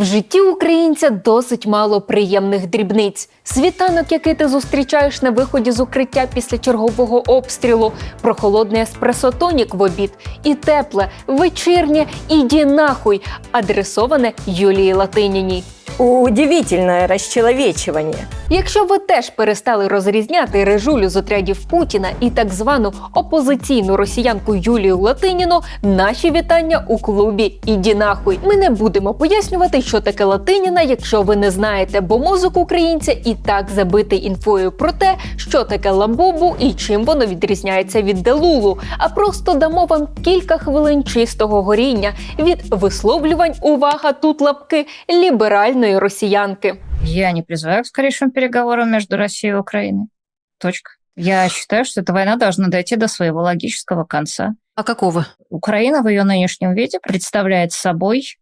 В житті українця досить мало приємних дрібниць. Світанок, який ти зустрічаєш на виході з укриття після чергового обстрілу, прохолодний еспресо-тонік в обід і тепле, вечірнє іді нахуй, адресоване Юлії Латиніній. Удивительне расчеловечивание. Якщо ви теж перестали розрізняти режулю з отрядів Путіна і так звану опозиційну росіянку Юлію Латиніну, наші вітання у клубі «Іді нахуй». Ми не будемо пояснювати, що таке Латиніна, якщо ви не знаєте, бо мозок українця і так забитий інфою про те, що таке ламбобу і чим воно відрізняється від делулу. А просто дамо вам кілька хвилин чистого горіння від висловлювань увага тут лапки ліберальної росіянки. Я не призываю к скорейшим переговорам между Россией и Украиной. Точка. Я считаю, что эта война должна дойти до своего логического конца. А какого? Украина в ее нынешнем виде представляет собой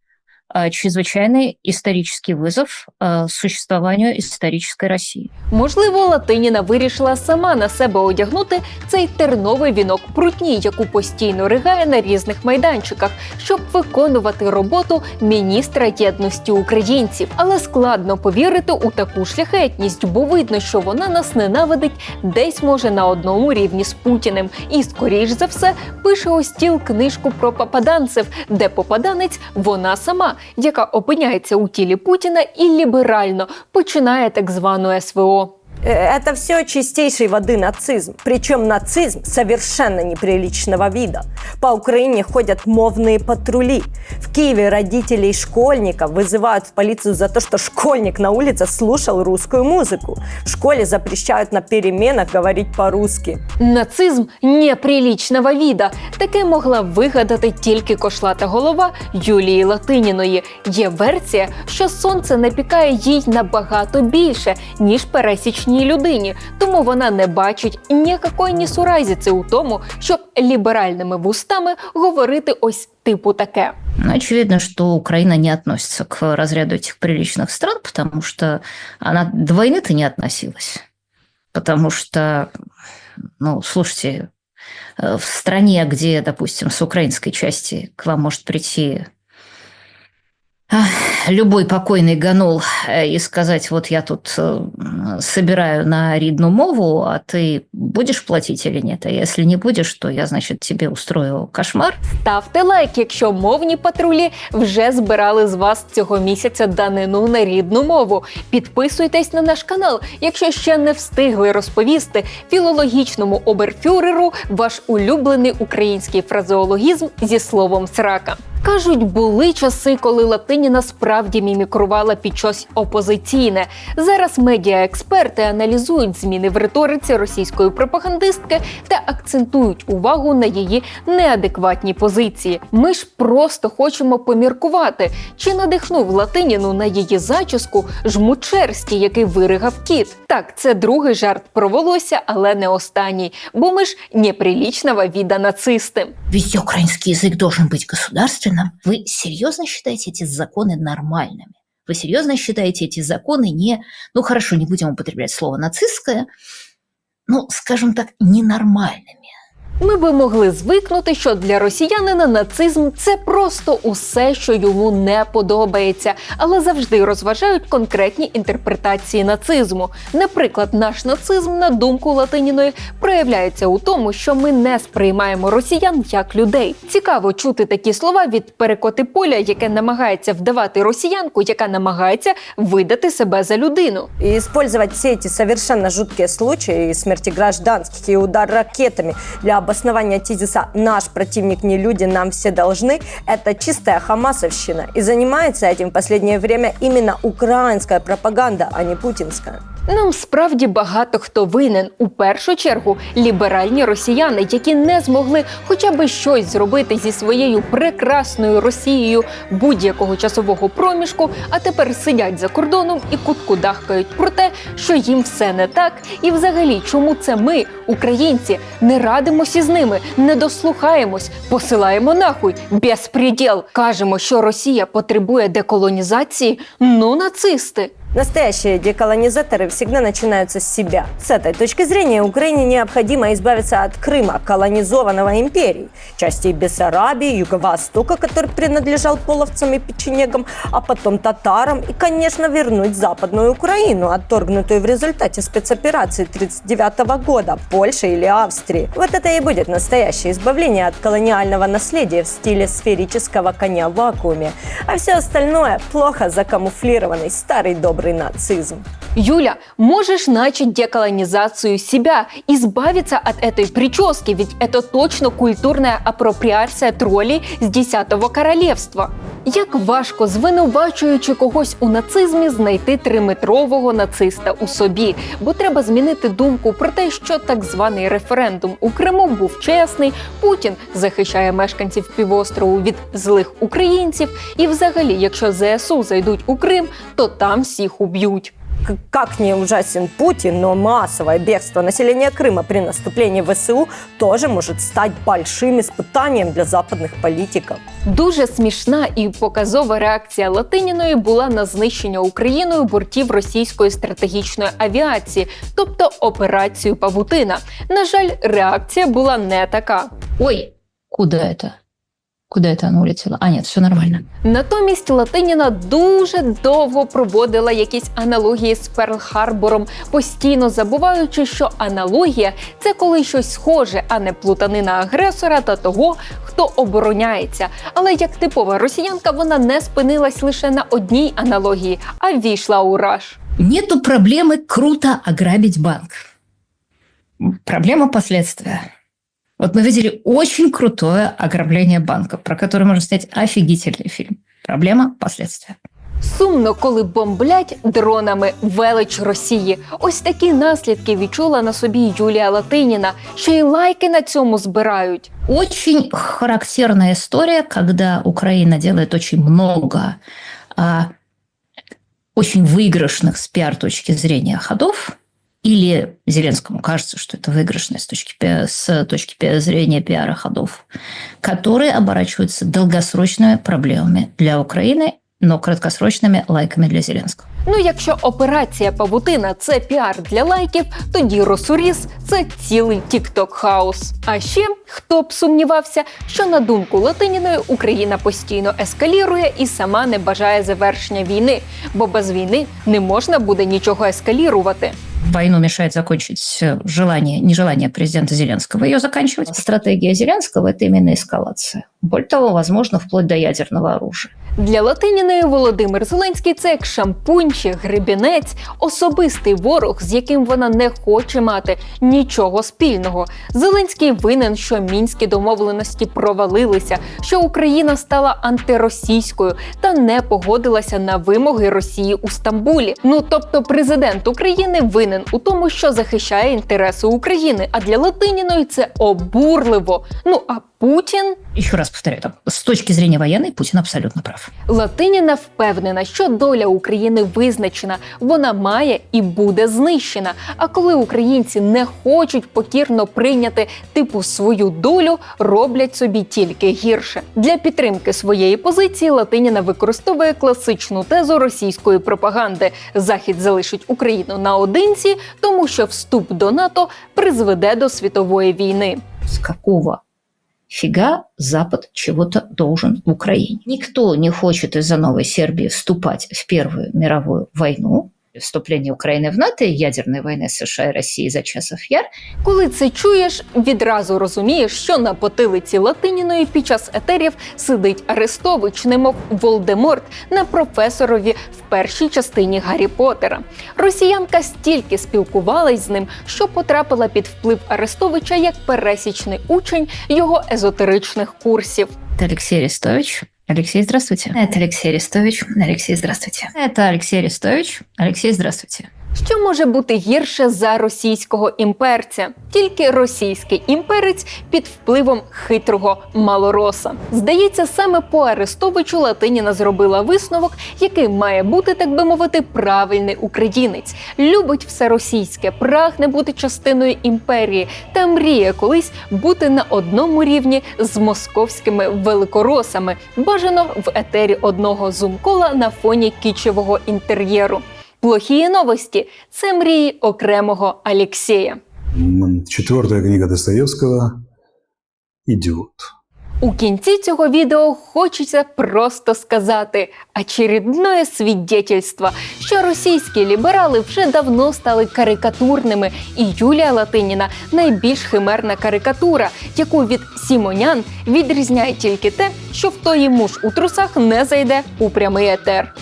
чрезвычайный исторический вызов э, существованию исторической России. Можливо, Латиніна вирішила сама на себе одягнути цей терновий вінок прутні, яку постійно ригає на різних майданчиках, щоб виконувати роботу міністра єдності українців. Але складно повірити у таку шляхетність, бо видно, що вона нас ненавидить десь може на одному рівні з Путіним. І, скоріш за все, пише у стіл книжку про попаданців, де попаданець вона сама, яка опиняється у тілі Путіна і ліберально починає так звану СВО. Э, Это все чистейшей воды нацизм. Причем нацизм совершенно неприличного вида. По Украине ходят мовные патрули. В Киеве родителей школьников вызывают в полицию за то, что школьник на улице слушал русскую музыку. В школе запрещают на переменах говорить по-русски. Нацизм неприлічного віда. Таке могла вигадати тільки кошлата голова Юлії Латиніної. Є версія, що сонце напікає їй набагато більше, ніж пересічній людині, тому вона не бачить ніякої несуразіці у тому, щоб ліберальними вустами говорити ось типу таке. Ну, очевидно, что Украина не относится к разряду этих приличных стран, потому что она до войны-то не относилась. Потому что, ну, слушайте, э, в стране, где, допустим, с украинской части к вам может прийти ах, любой покойный ганул э, и сказать, вот я тут э, собираю на ридну мову, а ты будешь платить или нет? А если не будешь, то я, значит, тебе устрою кошмар. Ставте лайк, якщо мовні патрулі вже збирали з вас цього місяця данину на рідну мову. Підписуйтесь на наш канал, якщо ще не встигли розповісти філологічному оберфюреру ваш улюблений український фразеологізм зі словом срака. Кажуть, були часи, коли Латиніна справді мімікрувала під щось опозиційне. Зараз медіаексперти аналізують зміни в риториці російської пропагандистки та акцентують увагу на її неадекватні позиції. Ми ж просто хочемо поміркувати, чи надихнув Латиніну на її зачіску жмут шерсті, який виригав кіт. Так, це другий жарт про волосся, але не останній, бо ми ж неприлічного віда нацисти. Везде украинский язык должен быть государственным. Вы серьезно считаете эти законы нормальными? Вы серьезно считаете эти законы не, ну хорошо, не будем употреблять слово нацистское, ну, скажем так, ненормальными? Ми би могли звикнути, що для росіянина нацизм це просто усе, що йому не подобається, але завжди розважають конкретні інтерпретації нацизму. Наприклад, наш нацизм, на думку Латиніної, проявляється у тому, що ми не сприймаємо росіян як людей. Цікаво чути такі слова від перекоти поля, яке намагається вдавати росіянку, яка намагається видати себе за людину. И использовать все эти совершенно жуткие случаи и смерти гражданских и удар ракетами для обоснования тезиса «наш противник не люди, нам все должны» – это чистая хамасовщина. И занимается этим в последнее время именно украинская пропаганда, а не путинская. Нам справді багато хто винен. У першу чергу ліберальні росіяни, які не змогли хоча б щось зробити зі своєю прекрасною Росією будь-якого часового проміжку, а тепер сидять за кордоном і куткудахкають про те, що їм все не так, і взагалі, чому це ми, українці, не радимося з ними, не дослухаємось, посилаємо нахуй безпреділ. Кажемо, що Росія потребує деколонізації. Ну, нацисти. Настоящие деколонизаторы всегда начинаются с себя. С этой точки зрения Украине необходимо избавиться от Крыма, колонизованного империей, частей Бессарабии, Юго-Востока, который принадлежал половцам и печенегам, а потом татарам, и, конечно, вернуть Западную Украину, отторгнутую в результате спецоперации 1939 года, Польши или Австрии. Вот это и будет настоящее избавление от колониального наследия в стиле сферического коня в вакууме. А все остальное плохо закамуфлированный старый добрый нацизм. Юля, можешь начать деколонизацию себя, избавиться от этой прически, ведь это точно культурная апроприація тролей з 10-го королівства. Як важко, звинувачуючи когось у нацизмі, знайти триметрового нациста у собі, бо треба змінити думку про те, що так званий референдум у Криму був чесний. Путін захищає мешканців півострову від злих українців. І, взагалі, якщо ЗСУ зайдуть у Крим, то там всіх уб'ють К- Как не ужасен Путин, но массовое бегство населения Крыма при наступлении ВСУ тоже может стать большим испытанием для западных политиков. Дуже смішна і показова реакція Латиніної була на знищення Україною бортів російської стратегічної авіації, тобто операцію Павутина. На жаль, реакція була не така. Ой, куда это? Куда это улетело? А, нет, все нормально. Натомість Латиніна дуже довго проводила якісь аналогії з Перл-Харбором, постійно забуваючи, що аналогія це коли щось схоже, а не плутанина агресора та того, хто обороняється. Але як типова росіянка, вона не спинилась лише на одній аналогії, а ввійшла у раж. Нету проблемы круто ограбить банк. Проблема последствия. Вот мы видели очень крутое ограбление банка, про которое можно снять офигительный фильм. Проблема последствия. Сумно, коли бомблять дронами велич Росії. Ось такі наслідки відчула на собі Юлія Латиніна, що й лайки на цьому збирають. Очень характерная история, когда Украина делает очень много а, очень выигрышных с пиар-точки зрения ходов, или Зеленскому кажется, что это выигрышные с точки, пи- с точки пи- зрения пиара ходов, которые оборачиваются долгосрочными проблемами для Украины, но краткосрочными лайками для Зеленского. Ну, якщо операція Павутина це піар для лайків, тоді Росуріс це цілий тікток хаус. А ще хто б сумнівався, що на думку Латиніної Україна постійно ескалірує і сама не бажає завершення війни, бо без війни не можна буде нічого ескалірувати. Войну мешает закончить э, желание, нежелание президента Зеленского ее заканчивать. Стратегия Зеленского – это именно эскалация. Более того, возможно, вплоть до ядерного оружия. Для Латиніної Володимир Зеленський це як шампунь чи гребінець, особистий ворог, з яким вона не хоче мати нічого спільного. Зеленський винен, що мінські домовленості провалилися, що Україна стала антиросійською та не погодилася на вимоги Росії у Стамбулі. Ну тобто, президент України винен у тому, що захищає інтереси України. А для Латиніної це обурливо. Ну а Путін. Еще раз повторяю, там, с точки зрения военной Путин абсолютно прав. Латиніна впевнена, що доля України визначена, вона має і буде знищена. А коли українці не хочуть покірно прийняти типу свою долю, роблять собі тільки гірше. Для підтримки своєї позиції Латиніна використовує класичну тезу російської пропаганди: Захід залишить Україну наодинці, тому що вступ до НАТО призведе до світової війни. С какого фига Запад чего-то должен Украине? Никто не хочет из-за новой Сербии вступать в Первую мировую войну. Вступление Украины в НАТО и ядерной войны США и России за часов яр Коли це чуєш, відразу розумієш, що на потилиці Латиніної під час етерів сидить Арестович, немов Волдеморт на професорові в першій частині Гаррі Поттера. Росіянка стільки спілкувалась з ним, що потрапила під вплив Арестовича як пересічний учень його езотеричних курсів. Это Алексей Арестович. Алексей, здравствуйте. Это Алексей Арестович. Алексей, здравствуйте. Это Алексей Арестович. Алексей, здравствуйте. Що може бути гірше за російського імперця? Тільки російський імперець під впливом хитрого малороса. Здається, саме по Арестовичу Латиніна зробила висновок, який має бути, так би мовити, правильний українець. Любить все російське, прагне бути частиною імперії та мріє колись бути на одному рівні з московськими великоросами, бажано в етері одного зумкола на фоні кічевого інтер'єру. Плохі новості це мрії окремого Алєксєя. М, Четвертая книга Достоевского «Идиот». У кінці цього відео хочеться просто сказати очередное свідетельство, що російські ліберали вже давно стали карикатурними, і Юлія Латиніна найбільш химерна карикатура, яку від Сімонян відрізняє тільки те, що в тої муж у трусах не зайде у прямий етер.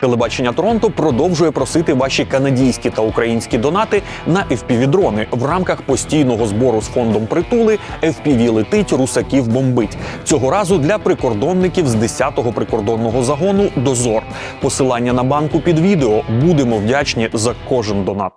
Телебачення Торонто продовжує просити ваші канадійські та українські донати на FPV-дрони в рамках постійного збору з фондом притули FPV летить, русаків бомбить. Цього разу для прикордонників з 10-го прикордонного загону Дозор. Посилання на банку під відео будемо вдячні за кожен донат.